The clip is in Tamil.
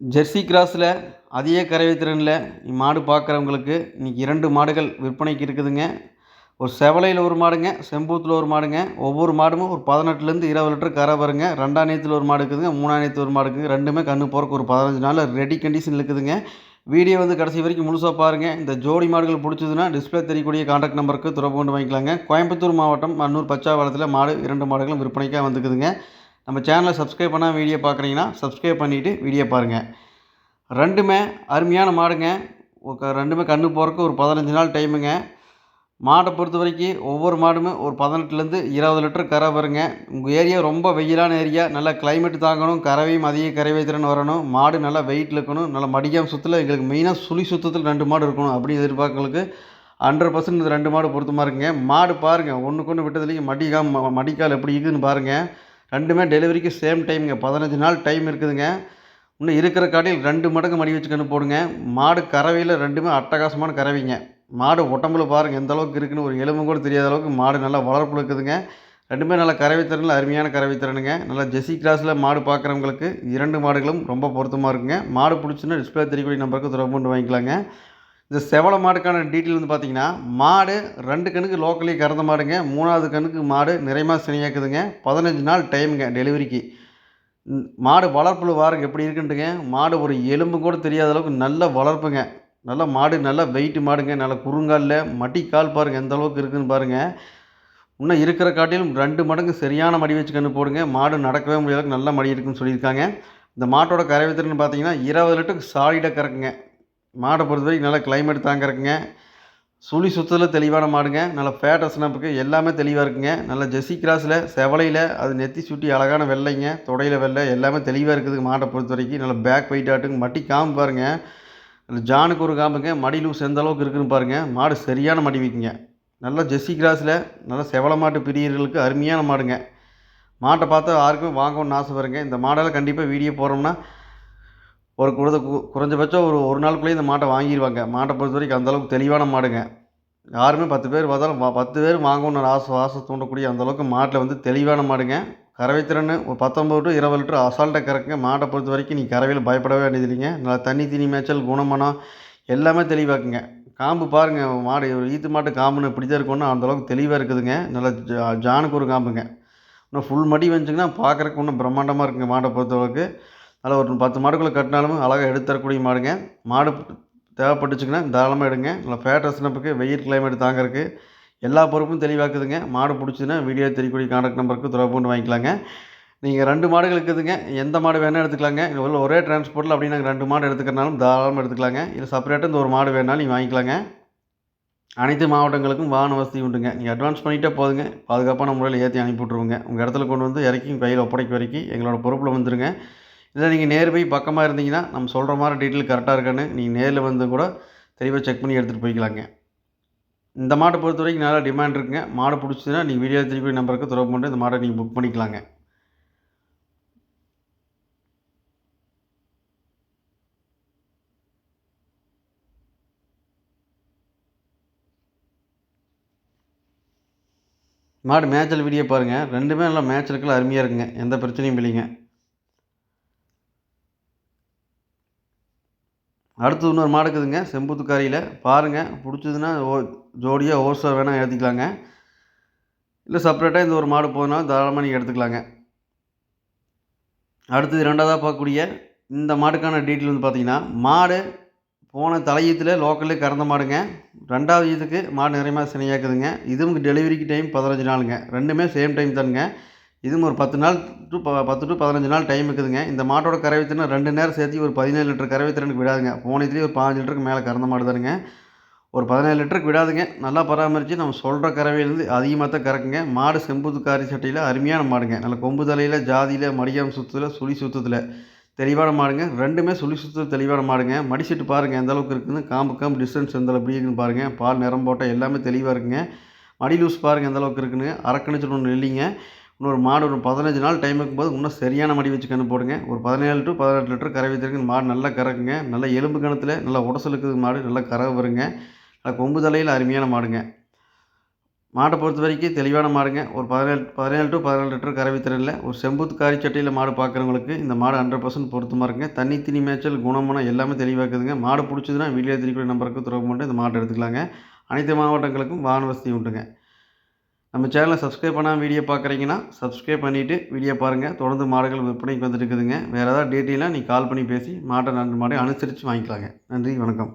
ஜெர்சி கிராஸில் அதிக கறவை திறனில் மாடு பார்க்குறவங்களுக்கு இன்றைக்கி இரண்டு மாடுகள் விற்பனைக்கு இருக்குதுங்க. ஒரு செவலையில் ஒரு மாடுங்க செம்பூத்தில் ஒரு மாடுங்க ஒவ்வொரு மாடும் ஒரு பதினெட்டுலேருந்து இருபது லிட்டர் கரை வருங்க. ரெண்டாம் நேரத்தில் ஒரு மாடு இருக்குதுங்க மூணாம் நேரத்தில் ஒரு மாடு இருக்குதுங்க. ரெண்டுமே கண்ணு போகிறக்கு ஒரு பதினஞ்சு நாளில் ரெடி கண்டிஷன் இருக்குதுங்க. வீடியோ வந்து கடைசி வரைக்கும் முழுசாக பாருங்கள் இந்த ஜோடி மாடுகள் பிடிச்சதுன்னா டிஸ்பிளே தெரியக்கூடிய கான்டாக்ட் நம்பருக்கு தொடர்பு கொண்டு வாங்கிக்கலாங்க. கோயம்புத்தூர் மாவட்டம் மன்னூர் பச்சாவளத்தில் மாடு இரண்டு மாடுகளும் விற்பனைக்காக வந்துக்குதுங்க. நம்ம சேனலை சப்ஸ்கிரைப் பண்ணால் வீடியோ பார்க்குறீங்கன்னா சப்ஸ்கிரைப் பண்ணிவிட்டு வீடியோ பாருங்கள் ரெண்டுமே அருமையான மாடுங்க. ஒரு ரெண்டுமே கன்று போகிறக்கு ஒரு பதினஞ்சு நாள் டைமுங்க மாடை பொறுத்த வரைக்கும் ஒவ்வொரு மாடுமே ஒரு பதினெட்டுலேருந்து இருபது லிட்டர் கரை வருங்க. உங்கள் ஏரியா ரொம்ப வெயிலான ஏரியா நல்லா கிளைமேட் தாங்கணும். கறவையும் அதிக கறவை திறன் வரணும். மாடு நல்லா வெயிட்டில் இருக்கணும். நல்லா மடிக்காம சுற்றல எங்களுக்கு மெயினாக சுழி சுத்தத்தில் ரெண்டு மாடு இருக்கணும் அப்படின்னு எதிர்பார்க்கங்களுக்கு ஹண்ட்ரட் பர்சன்ட் இந்த ரெண்டு மாடு பொருத்தமாக இருக்குங்க. மாடு பாருங்கள் ஒன்றுக்கு ஒன்று விட்டதுலேயும் மடிக்காம மடிக்கால் எப்படி இருக்குதுன்னு பாருங்கள் ரெண்டுமே டெலிவரிக்கு சேம் டைமுங்க. பதினஞ்சு நாள் டைம் இருக்குதுங்க. இன்னும் இருக்கிற காட்டில் ரெண்டு மடங்கு மடி வச்சுக்கன்னு போடுங்க. மாடு கறவையில் ரெண்டுமே அட்டகாசமான கறவைங்க. மாடு உடம்புல பாருங்கள் எந்த அளவுக்கு இருக்குன்னு ஒரு எலும்பு கூட தெரியாத அளவுக்கு மாடு நல்லா வளர்ப்பு இருக்குதுங்க. ரெண்டுமே நல்லா கறவை திறனில் அருமையான கறவை திறனுங்க. நல்லா ஜெசி கிளாஸில் மாடு பார்க்குறவங்களுக்கு இரண்டு மாடுகளும் ரொம்ப பொருத்தமாக இருக்குங்க. மாடு பிடிச்சுன்னா டிஸ்பிளே தெரியக்கூடிய நம்பருக்கு தொடர்பு கொண்டு வாங்கிக்கலாங்க. இந்த செவலை மாடுக்கான டீட்டெயில் வந்து பார்த்தீங்கன்னா மாடு ரெண்டு கணுக்கு லோக்கலி கறந்த மாடுங்க மூணாவது கணுக்கு மாடு நிறைமா சினையாக்குதுங்க. பதினஞ்சு நாள் டைமுங்க டெலிவரிக்கு மாடு வளர்ப்பில் வாருங்க எப்படி இருக்குன்ட்டுங்க மாடு ஒரு எலும்பு கூட தெரியாத அளவுக்கு நல்ல வளர்ப்புங்க. நல்ல மாடு நல்லா வெயிட்டு மாடுங்க நல்ல குறுங்காலில் மட்டி கால் பாருங்கள் எந்த அளவுக்கு இருக்குதுன்னு பாருங்கள் இன்னும் இருக்கிற காட்டிலும் ரெண்டு மடங்கு சரியான மடி வச்சு கன்று போடுங்க. மாடு நடக்கவே முடியாத நல்ல மடி இருக்குன்னு சொல்லியிருக்காங்க. இந்த மாட்டோட கறவை திறன் பார்த்தீங்கன்னா இருபது லிட்டருக்கு சாலிடாக கறக்குங்க. மாடை பொறுத்த வரைக்கும் நல்லா கிளைமேட் தாங்க இருக்குங்க. சுழி சுத்தத்தில் தெளிவான மாடுங்க. நல்ல ஃபேட் அசனப்புக்கு எல்லாமே தெளிவாக இருக்குங்க. நல்ல ஜெர்சி கிராஸில் செவலையில் அது நெத்தி சுட்டி அழகான வெள்ளைங்க தொடையில் வெள்ளை எல்லாமே தெளிவாக இருக்குது மாட்டை பொறுத்த வரைக்கும். நல்ல பேக் வெயிட் ஆட்டுங்க மட்டி காம்பு பாருங்கள் ஜானுக்கு ஒரு காம்புங்க. மடி லூஸ் எந்த அளவுக்கு இருக்குதுன்னு பாருங்கள் மாடு சரியான மடி வைக்குங்க. நல்லா ஜெர்சி கிராஸில் நல்லா செவல மாட்டு பிரியர்களுக்கு அருமையான மாடுங்க. மாட்டை பார்த்தா யாருக்கும் வாங்கணும்னு ஆசை வருங்க இந்த மாடெல்லாம் கண்டிப்பாக வீடியோ போகிறோம்னா ஒரு குறைந்த குறைஞ்சபட்சம் ஒரு ஒரு நாளுக்குள்ளேயே இந்த மாட்டை வாங்கிடுவாங்க மாட்டை பொறுத்த வரைக்கும் அந்தளவுக்கு தெளிவான மாடுங்க. யாருமே பத்து பேர் பார்த்தாலும் பத்து பேர் வாங்கணும்னு ஆசை ஆசை தூண்டக்கூடிய அந்தளவுக்கு மாட்டில் வந்து தெளிவான மாடுங்க. கறவை திறன் ஒரு பத்தொம்பது டு இருபது லிட்டர் அசால்ட்டாக கறக்குங்க. மாட்டை பொறுத்த வரைக்கும் நீ கறவையில் பயப்படவே வேண்டியது இல்லைங்க. நல்லா தண்ணி தீனி மேய்ச்சல் குணமனம் எல்லாமே தெளிவாக்குங்க. காம்பு பாருங்கள் மாடு ஒரு ஈத்து மாட்டு காம்புன்னு இப்படி தான் இருக்கணும் அந்தளவுக்கு தெளிவாக இருக்குதுங்க. நல்லா ஜா ஜானுக்கு ஒரு காம்புங்க. இன்னும் ஃபுல் மடி வந்துச்சிங்கன்னா பார்க்குறக்கு இன்னும் பிரம்மாண்டமாக இருக்குங்க மாட்டை பொறுத்தளவுக்கு. அதில் ஒரு பத்து மாடுக்குள்ளே கட்டினாலும் அழகாக எடுத்து தரக்கூடிய மாடுங்க. மாடு தேவைப்பட்டுச்சுங்கன்னா தாராளமாக எடுங்க. நல்லா ஃபேட் வெயில் கிளைமேட் தாங்கிறதுக்கு எல்லா பொறுப்பும் தெளிவாக்குதுங்க. மாடு பிடிச்சதுன்னா வீடியோ தெரியக்கூடிய கான்டாக்ட் நம்பருக்கு தொடர்பு கொண்டு வாங்கிக்கலாங்க. நீங்கள் ரெண்டு மாடுகள் இருக்குதுங்க. எந்த மாடு வேணால் எடுத்துக்கலாங்க. இல்லை ஒரே டிரான்ஸ்போர்ட்டில் அப்படி நாங்கள் ரெண்டு மாடு எடுத்துக்கிறனாலும் தாராளமாக எடுத்துக்கலாங்க. இல்லை செப்பரேட்டாக இந்த ஒரு மாடு வேணாலும் நீங்கள் வாங்கிக்கலாங்க. அனைத்து மாவட்டங்களுக்கும் வாகன வசதி உண்டுங்க. நீங்கள் அட்வான்ஸ் பண்ணிகிட்டே போதுங்க. பாதுகாப்பான முறையில் ஏற்றி அனுப்பி விட்ருவோங்க உங்கள் இடத்துல கொண்டு வந்து இறக்கி கையில் ஒப்படைக்க வரைக்கும் எங்களோட பொறுப்பில் வந்துடுங்க இல்லை நீங்கள் நேர் போய் பக்கமாக இருந்தீங்கன்னா நம்ம சொல்கிற மாதிரி டீட்டெயில் கரெக்டாக இருக்கான்னு நீங்கள் நேரில் வந்து கூட தெளிவாக செக் பண்ணி எடுத்துகிட்டு போய்க்கலாங்க. இந்த மாட்டை பொறுத்த வரைக்கும் நல்லா டிமாண்ட் இருக்குங்க. மாடு பிடிச்சதுன்னா நீங்கள் வீடியோ திருப்பி நம்பருக்கு தொடர்பு பண்ணிட்டு இந்த மாடை நீங்கள் புக் பண்ணிக்கலாங்க. மாடு மேய்ச்சல் வீடியோ பாருங்கள் ரெண்டுமே நல்லா மேய்ச்சலுக்குள்ள அருமையாக இருக்குங்க. எந்த பிரச்சனையும் இல்லைங்க. அடுத்து இன்னொரு மாடு இருக்குதுங்க செம்புத்துக்காரியில். பாருங்கள் பிடிச்சதுன்னா ஓ ஜோடியாக ஓர்ஸாக வேணால் ஏற்றிக்கலாங்க இல்லை செப்பரேட்டாக இந்த ஒரு மாடு போதுனாலும் தாராளமாக நீங்கள் எடுத்துக்கலாங்க. அடுத்தது ரெண்டாவதாக பார்க்கக்கூடிய இந்த மாடுக்கான டீட்டெயில் வந்து பார்த்தீங்கன்னா மாடு போன தலையீத்தில் லோக்கல்லே கறந்த மாடுங்க. ரெண்டாவது இதுக்கு மாடு நிறையமாக சினையாக்குதுங்க. இதுவும் டெலிவரிக்கு டைம் பதினஞ்சு நாளுங்க. ரெண்டுமே சேம் டைம் தானுங்க. இதுவும் ஒரு பத்து நாள் டு ப பத்து டு பதினஞ்சு நாள் டைம் இருக்குதுங்க. இந்த மாட்டோட கறவை திறன் ரெண்டு நேரம் சேர்த்து ஒரு பதினேழு லிட்டர் கறவை திறனுக்கு விடாதுங்க. போனதுலேயே ஒரு பாஞ்சு லிட்டருக்கு மேலே கறந்த மாடு தானுங்க. ஒரு பதினேழு லிட்டருக்கு விடாதுங்க. நல்லா பராமரித்து நம்ம சொல்கிற கறவையிலேருந்து அதிகமாக தான் கறக்குங்க. மாடு செம்புத்துக்காரி சட்டையில் அருமையான மாடுங்க. நல்ல கொம்பு தலையில் ஜாதியில் மடியாம் சுத்தத்தில் சுழி சுத்தத்தில். தெளிவான மாடுங்க. ரெண்டுமே சுழி சுத்தத்தில் தெளிவான மாடுங்க. மடிச்சிட்டு பாருங்கள் எந்த அளவுக்கு இருக்குதுன்னு காம்பு காம்பு டிஸ்டன்ஸ் எந்த எப்படி இருக்குன்னு பாருங்கள் பால் நிறம் போட்டால் எல்லாமே தெளிவாக இருக்குங்க. மடி லூஸ் பாருங்கள் எந்த அளவுக்கு இருக்குன்னு. அரக்கணிச்சல் ஒன்று இல்லைங்க. இன்னொரு மாடு ஒரு பதினஞ்சு நாள் டைம் இருக்கும்போது இன்னும் சரியான மடி வச்சு கன்று போடுங்க. ஒரு பதினேழு டு பதினெட்டு லிட்டர் கரை வைத்திருக்கு மாடு நல்லா கறக்குங்க. நல்லா எலும்பு கணத்தில் நல்லா உடசல் இருக்குது மாடு நல்லா கரை வருங்க. நல்லா கொம்பு தலையில் அருமையான மாடுங்க. மாட்டை பொறுத்த வரைக்கும் தெளிவான மாடுங்க. ஒரு பதினேழு பதினேழு டு பதினேழு லிட்டர் கறவை திறனில் ஒரு செம்பூத்து காரி சட்டையில் மாடு பார்க்குறவங்களுக்கு இந்த மாடு ஹண்ட்ரட் பர்சன்ட் பொருத்தமாக இருக்குங்க. தண்ணி திணி மேய்ச்சல் குணமனம் எல்லாமே தெளிவாக இருக்குதுங்க மாடு பிடிச்சதுன்னா வீடியோ தெரியக்கூடிய நம்பருக்கு தொடர்பு பண்ணிட்டு இந்த மாட்டை எடுத்துக்கலாங்க. அனைத்து மாவட்டங்களுக்கும் வாகன வசதி உண்டுங்க. நம்ம சேனலை சப்ஸ்கிரைப் பண்ணாமல் வீடியோ பார்க்குறீங்கன்னா சப்ஸ்கிரைப் பண்ணிவிட்டு வீடியோ பாருங்கள் தொடர்ந்து மாடுகள் விற்பனைக்கு வந்துட்டு இருக்குதுங்க. வேறு ஏதாவது டீட்டெயிலாக நீங்கள் கால் பண்ணி பேசி மாட்டை நன்றி மாடை அனுசரித்து வாங்கிக்கலாங்க. நன்றி வணக்கம்.